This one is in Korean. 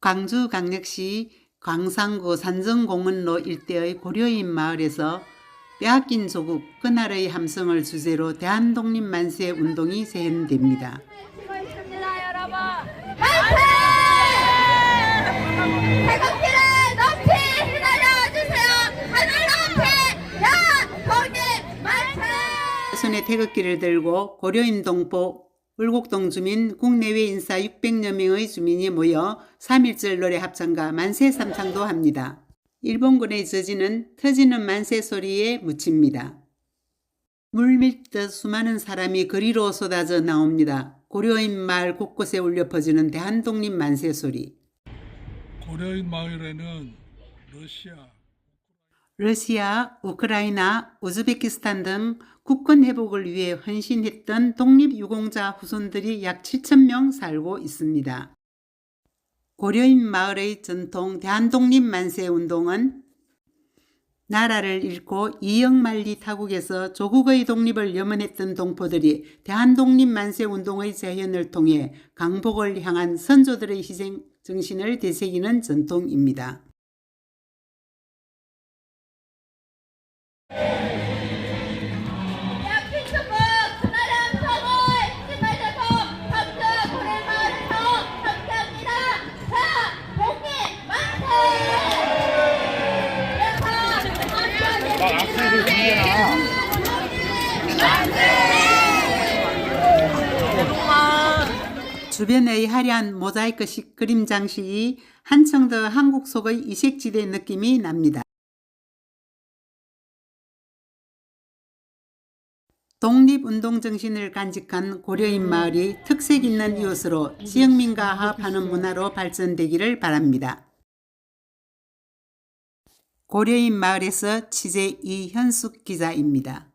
광주광역시 광산구 산정공원로 일대의 고려인 마을에서 빼앗긴 조국 그날의 함성을 주제로 대한독립만세 운동이! 손에 태극기를 들고 고려인 동포 울곡동 주민 국내외 인사 600여 명의 주민이 모여 3.1절 노래 합창과 만세 삼창도 합니다. 일본군의 저지는 터지는 만세 소리에 묻힙니다. 물밀듯 수많은 사람이 거리로 쏟아져 나옵니다. 고려인 마을 곳곳에 울려 퍼지는 대한독립 만세 소리. 고려인 마을에는 러시아, 러시아, 우크라이나, 우즈베키스탄 등 국권 회복을 위해 헌신했던 독립유공자 후손들이 약 7천 명 살고 있습니다. 고려인 마을의 전통 대한독립 만세 운동은 나라를 잃고 이영만리 타국에서 조국의 독립을 염원했던 동포들이 대한독립 만세 운동의 재현을 통해 강복을 향한 선조들의 희생 정신을 되새기는 전통입니다. 주변의 화려한 모자이크식 그림 장식이 한층 더 한국 속의 이색지대 느낌이 납니다. 독립운동 정신을 간직한 고려인 마을이 특색 있는 이웃으로 지역민과 화합하는 문화로 발전되기를 바랍니다. 고려인 마을에서 취재 이현숙 기자입니다.